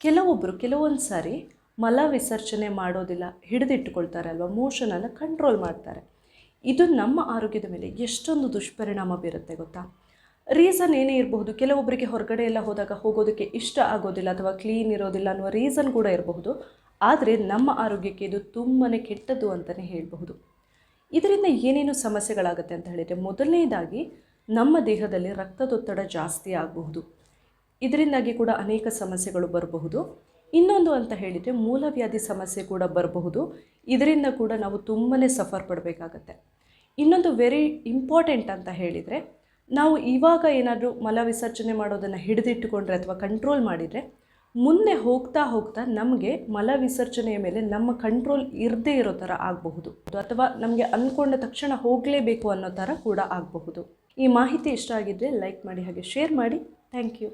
ಕೆಲವೊಬ್ಬರು ಕೆಲವೊಂದು ಸಾರಿ ಮಲ ವಿಸರ್ಜನೆ ಮಾಡೋದಿಲ್ಲ ಹಿಡಿದಿಟ್ಟುಕೊಳ್ತಾರೆ ಅಲ್ವಾ ಮೋಷನನ್ನು ಕಂಟ್ರೋಲ್ ಮಾಡ್ತಾರೆ. ಇದು ನಮ್ಮ ಆರೋಗ್ಯದ ಮೇಲೆ ಎಷ್ಟೊಂದು ದುಷ್ಪರಿಣಾಮ ಬೀರುತ್ತೆ ಗೊತ್ತಾ? ರೀಸನ್ ಏನೇ ಇರಬಹುದು ಕೆಲವೊಬ್ಬರಿಗೆ ಹೊರಗಡೆ ಎಲ್ಲ ಹೋದಾಗ ಹೋಗೋದಕ್ಕೆ ಇಷ್ಟ ಆಗೋದಿಲ್ಲ ಅಥವಾ ಕ್ಲೀನ್ ಇರೋದಿಲ್ಲ ಅನ್ನುವ ರೀಸನ್ ಕೂಡ ಇರಬಹುದು. ಆದರೆ ನಮ್ಮ ಆರೋಗ್ಯಕ್ಕೆ ಇದು ತುಂಬಾ ಕೆಟ್ಟದ್ದು ಅಂತಲೇ ಹೇಳಬಹುದು. ಇದರಿಂದ ಏನೇನು ಸಮಸ್ಯೆಗಳಾಗುತ್ತೆ ಅಂತ ಹೇಳಿದರೆ, ಮೊದಲನೇದಾಗಿ ನಮ್ಮ ದೇಹದಲ್ಲಿ ರಕ್ತದೊತ್ತಡ ಜಾಸ್ತಿ ಆಗಬಹುದು. ಇದರಿಂದಾಗಿ ಕೂಡ ಅನೇಕ ಸಮಸ್ಯೆಗಳು ಬರಬಹುದು. ಇನ್ನೊಂದು ಅಂತ ಹೇಳಿದರೆ ಮೂಲವ್ಯಾಧಿ ಸಮಸ್ಯೆ ಕೂಡ ಬರಬಹುದು. ಇದರಿಂದ ಕೂಡ ನಾವು ತುಂಬಾ ಸಫರ್ ಪಡಬೇಕಾಗತ್ತೆ. ಇನ್ನೊಂದು ವೆರಿ ಇಂಪಾರ್ಟೆಂಟ್ ಅಂತ ಹೇಳಿದರೆ, ನಾವು ಇವಾಗ ಏನಾದರೂ ಮಲ ವಿಸರ್ಜನೆ ಮಾಡೋದನ್ನು ಹಿಡಿದಿಟ್ಟುಕೊಂಡ್ರೆ ಅಥವಾ ಕಂಟ್ರೋಲ್ ಮಾಡಿದರೆ, ಮುಂದೆ ಹೋಗ್ತಾ ಹೋಗ್ತಾ ನಮಗೆ ಮಲ ವಿಸರ್ಜನೆಯ ಮೇಲೆ ನಮ್ಮ ಕಂಟ್ರೋಲ್ ಇರದೇ ಇರೋ ಥರ ಆಗಬಹುದು. ಅಥವಾ ನಮಗೆ ಅಂದ್ಕೊಂಡ ತಕ್ಷಣ ಹೋಗಲೇಬೇಕು ಅನ್ನೋ ಥರ ಕೂಡ ಆಗಬಹುದು. ಈ ಮಾಹಿತಿ ಇಷ್ಟ ಆಗಿದ್ದರೆ ಲೈಕ್ ಮಾಡಿ ಹಾಗೆ ಶೇರ್ ಮಾಡಿ. Thank you